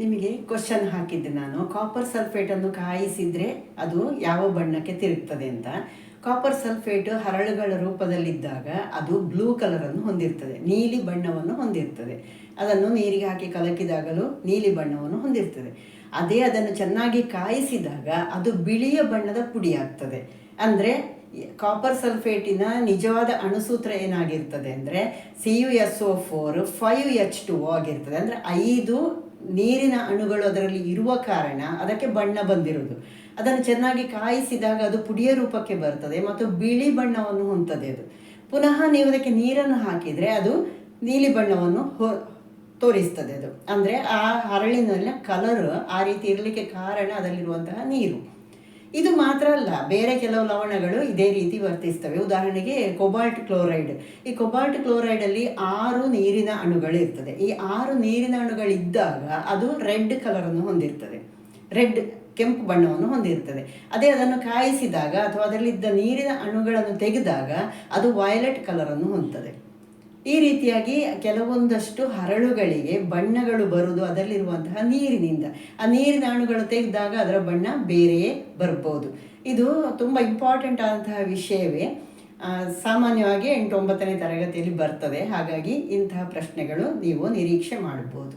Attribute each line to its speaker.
Speaker 1: ನಿಮಗೆ ಕ್ವಶನ್ ಹಾಕಿದ್ದೆ ನಾನು. ಕಾಪರ್ ಸಲ್ಫೇಟನ್ನು ಕಾಯಿಸಿದರೆ ಅದು ಯಾವ ಬಣ್ಣಕ್ಕೆ ತಿರುಗ್ತದೆ ಅಂತ. ಕಾಪರ್ ಸಲ್ಫೇಟ್ ಹರಳುಗಳ ರೂಪದಲ್ಲಿದ್ದಾಗ ಅದು ಬ್ಲೂ ಕಲರನ್ನು ಹೊಂದಿರ್ತದೆ. ನೀಲಿ ಬಣ್ಣವನ್ನು ಹೊಂದಿರ್ತದೆ. ಅದನ್ನು ನೀರಿಗೆ ಹಾಕಿ ಕಲಕಿದಾಗಲೂ ನೀಲಿ ಬಣ್ಣವನ್ನು ಹೊಂದಿರ್ತದೆ. ಅದೇ ಅದನ್ನು ಚೆನ್ನಾಗಿ ಕಾಯಿಸಿದಾಗ ಅದು ಬಿಳಿಯ ಬಣ್ಣದ ಪುಡಿಯಾಗ್ತದೆ. ಅಂದರೆ ಕಾಪರ್ ಸಲ್ಫೇಟಿನ ನಿಜವಾದ ಅಣುಸೂತ್ರ ಏನಾಗಿರ್ತದೆ ಅಂದರೆ C U S O four five H two ಆಗಿರ್ತದೆ. ಅಂದರೆ ಐದು ನೀರಿನ ಅಣುಗಳು ಅದರಲ್ಲಿ ಇರುವ ಕಾರಣ ಅದಕ್ಕೆ ಬಣ್ಣ ಬಂದಿರೋದು. ಅದನ್ನು ಚೆನ್ನಾಗಿ ಕಾಯಿಸಿದಾಗ ಅದು ಪುಡಿಯ ರೂಪಕ್ಕೆ ಬರ್ತದೆ ಮತ್ತು ಬಿಳಿ ಬಣ್ಣವನ್ನು ಹೊಂತದೆ ಅದು. ಪುನಃ ನೀವು ಅದಕ್ಕೆ ನೀರನ್ನು ಹಾಕಿದರೆ ಅದು ನೀಲಿ ಬಣ್ಣವನ್ನು ಹೊ, ತೋರಿಸ್ತದೆ ಅದು. ಅಂದರೆ ಆ ಹರಳಿನಲ್ಲಿನ ಕಲರ್ ಆ ರೀತಿ ಇರಲಿಕ್ಕೆ ಕಾರಣ ಅದರಲ್ಲಿರುವಂತಹ ನೀರು. ಇದು ಮಾತ್ರ ಅಲ್ಲ, ಬೇರೆ ಕೆಲವು ಲವಣಗಳು ಇದೇ ರೀತಿ ವರ್ತಿಸ್ತವೆ. ಉದಾಹರಣೆಗೆ ಕೊಬಾಲ್ಟ್ ಕ್ಲೋರೈಡ್. ಈ ಕೊಬಾಲ್ಟ್ ಕ್ಲೋರೈಡಲ್ಲಿ ಆರು ನೀರಿನ ಅಣುಗಳು ಇರ್ತದೆ. ಈ ಆರು ನೀರಿನ ಅಣುಗಳಿದ್ದಾಗ ಅದು ರೆಡ್ ಕಲರನ್ನು ಹೊಂದಿರ್ತದೆ. ರೆಡ್ ಕೆಂಪು ಬಣ್ಣವನ್ನು ಹೊಂದಿರ್ತದೆ. ಅದೇ ಅದನ್ನು ಕಾಯಿಸಿದಾಗ ಅಥವಾ ಅದರಲ್ಲಿದ್ದ ನೀರಿನ ಅಣುಗಳನ್ನು ತೆಗೆದಾಗ ಅದು ವಯಲೆಟ್ ಕಲರನ್ನು ಹೊಂದ್ತದೆ. ಈ ರೀತಿಯಾಗಿ ಕೆಲವೊಂದಷ್ಟು ಹರಳುಗಳಿಗೆ ಬಣ್ಣಗಳು ಬರುವುದು ಅದರಲ್ಲಿರುವಂತಹ ನೀರಿನಿಂದ. ಆ ನೀರಿನ ಅಣುಗಳು ತೆಗೆದಾಗ ಅದರ ಬಣ್ಣ ಬೇರೆಯೇ ಬರ್ಬೋದು. ಇದು ತುಂಬ ಇಂಪಾರ್ಟೆಂಟ್ ಆದಂತಹ ವಿಷಯವೇ. ಸಾಮಾನ್ಯವಾಗಿ ಎಂಟು ಒಂಬತ್ತನೇ ತರಗತಿಯಲ್ಲಿ ಬರ್ತದೆ. ಹಾಗಾಗಿ ಇಂತಹ ಪ್ರಶ್ನೆಗಳು ನೀವು ನಿರೀಕ್ಷೆ ಮಾಡ್ಬೋದು.